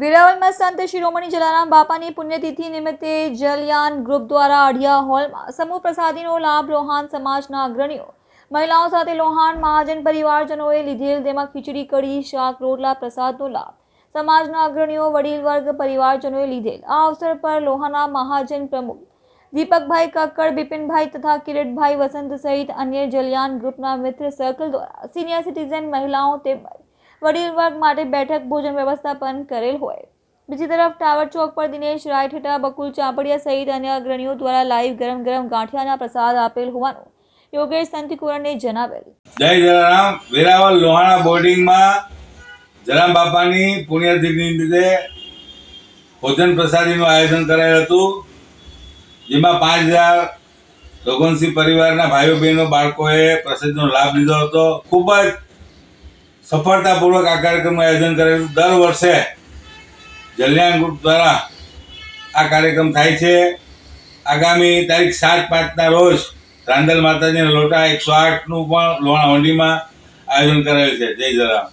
વેરાવળમાં સંત શિરોમણી જલારામ બાપાની પુણ્યતિથિ નિમિત્તે જલયાન ગ્રુપ દ્વારા અઢિયા હોલમાં સમૂહ પ્રસાદીનો લાભ લોહાન સમાજના અગ્રણીઓ, મહિલાઓ સાથે લોહાન મહાજન પરિવારજનોએ લીધેલ તેમાં ખીચડી, કઢી, શાક, રોટલા, પ્રસાદનો લાભ સમાજના અગ્રણીઓ, વડીલ વર્ગ, પરિવારજનોએ લીધેલ. આ અવસર પર લોહાના મહાજન પ્રમુખ દીપકભાઈ કક્કડ, બિપિનભાઈ તથા કિરીટભાઈ વસંત સહિત અન્ય જલયાન ગ્રુપના મિત્ર સર્કલ દ્વારા સિનિયર સિટીઝન મહિલાઓ તેમજ વડીલ વર્ગ માટે બેઠક ભોજન વ્યવસ્થા પણ કરેલ હોય. બીજી તરફ ટાવર ચોક પર દિનેશ રાયઠેટા બકુલ ચાંપડિયા સહિત અન્ય અગ્રણીઓ દ્વારા લાઈવ ગરમ ગરમ ગાંઠિયાના પ્રસાદ આપેલ હોવાનું યોગેશ સંતિકુરને જણાવેલ. જય જલારામ. વેરાવળ લોહાણા બોર્ડિંગમાં જલારામ બાપાની પુણ્યતિથિ નિમિત્તે ભોજન પ્રસાદીનું આયોજન કરાયું હતું. જેમાં પાંચ હજાર રઘુવંશી પરિવારના ભાઈઓ બહેનો બાળકોએ પ્રસાદનો લાભ લીધો હતો. ખૂબ જ સફળતાપૂર્વક આ કાર્યક્રમનું આયોજન કરેલું. દર વર્ષે જલ્યાણ ગ્રુપ દ્વારા આ કાર્યક્રમ થાય છે. આગામી તારીખ સાત પાંચના રોજ રાંદલ માતાજીના લોટા એકસો આઠનું પણ લોણા હોંડીમાં આયોજન કરેલ છે. જય જલારામ.